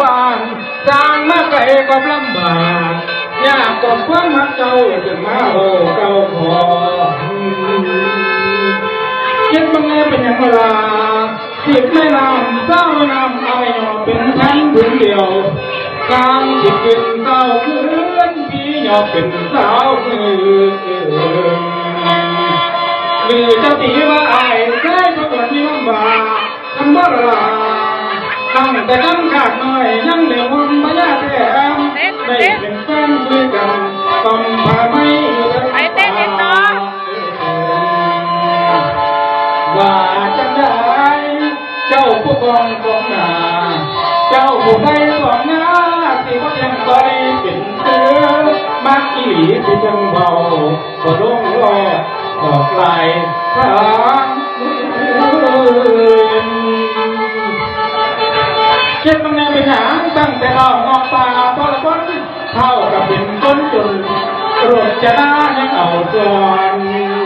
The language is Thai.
บานสร้างมาไกลก็ลำบากยากก็ความมักเจ้าจะมาโอ้เก้าขอเจ็ดบังเอิญเป็นอย่างเวลาสิบแม่นำเศร้าแม่นำเอาหยอเป็นชั้นถึงเดียวกลางสิบเป็นเศร้าคืนพี่หยอเป็นสาวคืนหรือเจ้าตีว่า งแต่ตั้งขาดหน่อยยังเหลือวันพยาแถมได้เป็นแฟนคุยกันต้องพาไม่อยู่ทั้งไปเต้นอีกต่อว่าจังได้เจ้าผู้กองกองหนาเจ้าผู้ไทยกองหน้าสิว่ายังตอนนี้เป็นเสือมักอีหลีสิจังเบาก็ลงรอดออกไหลทา เช็ดมันยังเป็นหางตั้งแต่ออกออกตาเอาพอละคนเท่ากับเป็นคนจนรถจะได้ยังเอาจอน